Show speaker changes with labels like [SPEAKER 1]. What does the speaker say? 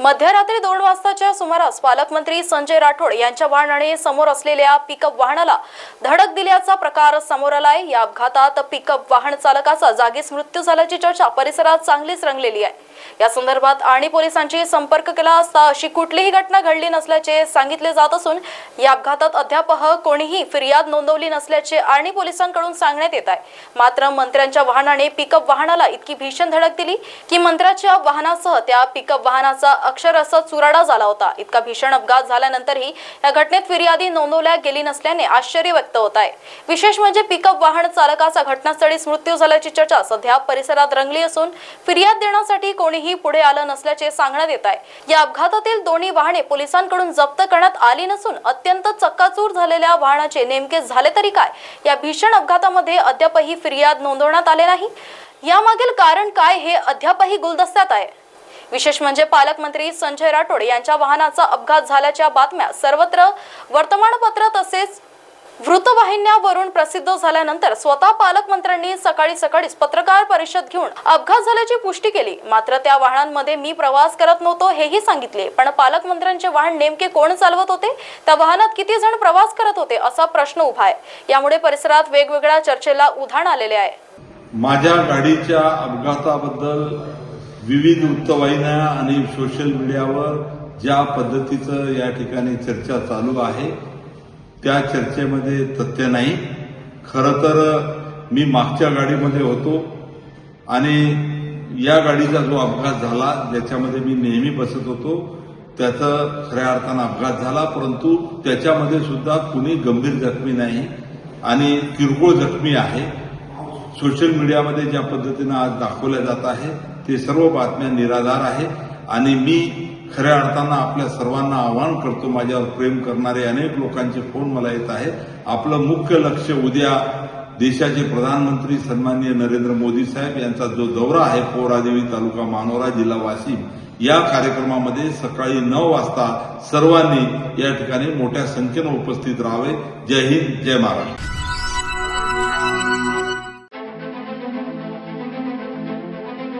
[SPEAKER 1] मध्यरात्री दोन वाजताच्या सुमारास पालकमंत्री संजय राठोड यांच्या वाहनाने समोर असलेल्या पिकअप वाहनाला धडक दिल्याचा प्रकार समोर आलाय. या अपघातात पिकअप वाहन चालकाचा जागीच मृत्यू झाल्याची चर्चा परिसरात चांगलीच रंगलेली आहे. या संदर्भात आणि पोलिसांशी संपर्क केला असता अशी कुठलीही घटना घडली नसल्याचे सांगितले जात असून या अपघातात अद्याप कोणीही फिर्याद नोंदवली नसल्याचे आणि पोलिसांकडून सांगण्यात येत आहे. मात्र मंत्र्यांच्या वाहनाने पिकअप वाहनाला इतकी भीषण धडक दिली की मंत्र्याच्या वाहनासह त्या पिकअप वाहनाचा अक्षरशः चुराडा झाला होता. इतका भीषण अपघात झाल्यानंतरही या घटनेत फिर्यादी नोंदवल्या गेली नसल्याने आश्चर्य व्यक्त होत आहे. विशेष म्हणजे पिकअप वाहन चालकाचा घटनास्थळीच मृत्यू झाल्याची चर्चा सध्या परिसरात रंगली असून फिर्याद देण्यासाठी कोणीही पुढे आलं नसल्याचे सांगण्यात येत आहे. या अपघातातील दोन्ही वाहने पोलिसांकडून जप्त करण्यात आली नसून अत्यंत चक्काचूर झालेल्या वाहनाचे नेमके झाले तरी काय? या भीषण अपघातामध्ये अद्यापही फिर्याद नोंदवण्यात आले नाही. यामागील कारण काय हे अद्यापही गुलदस्त्यात आहे. विशेष म्हणजे पालकमंत्री संजय राठोड यांच्या वाहनाचा अपघात झाल्याच्या बातम्या सर्वत्र वर्तमानपत्र तसेच वृत्तवाहिन्यावरून प्रसिद्ध झाल्यानंतर स्वतः पालकमंत्र्यांनी सकाळी सकाळीच पत्रकार परिषद घेऊन अपघात झाल्याची पुष्टी केली. मात्र त्या वाहनांमध्ये मी प्रवास करत नव्हतो हेही सांगितले. पण पालकमंत्र्यांचे वाहन नेमके कोण चालवत होते? त्या वाहनात किती जण प्रवास करत होते? असा प्रश्न उभा आहे. यामुळे परिसरात वेगवेगळ्या चर्चेला उधाण आलेले आहे.
[SPEAKER 2] माझ्या गाडीच्या अपघाताबद्दल विविध वृत्तवाहिन्या आणि सोशल मीडियावर ज्या पद्धतीचं या ठिकाणी चर्चा चालू आहे त्या चर्चेमध्ये तथ्य नाही. खरं तर मी मागच्या गाडीमध्ये होतो आणि या गाडीचा जो अपघात झाला ज्याच्यामध्ये मी नेहमी बसत होतो त्याचा खऱ्या अर्थानं अपघात झाला परंतु त्याच्यामध्ये सुद्धा कुणी गंभीर जखमी नाही आणि किरकोळ जखमी आहे. सोशल मीडियामध्ये ज्या पद्धतीनं आज दाखवल्या जात आहे ते सर्व बातम्या निराधार आहे आणि मी खऱ्या अर्थानं आपल्या सर्वांना आवाहन करतो माझ्यावर प्रेम करणारे अनेक लोकांचे फोन मला येत आहेत. आपलं मुख्य लक्ष उद्या देशाचे प्रधानमंत्री सन्माननीय नरेंद्र मोदी साहेब यांचा जो दौरा आहे पोरादेवी तालुका मानोरा जिल्हा वाशिम या कार्यक्रमामध्ये सकाळी नऊ वाजता सर्वांनी या ठिकाणी मोठ्या संख्येनं उपस्थित राहावे. जय हिंद जय महाराष्ट्र.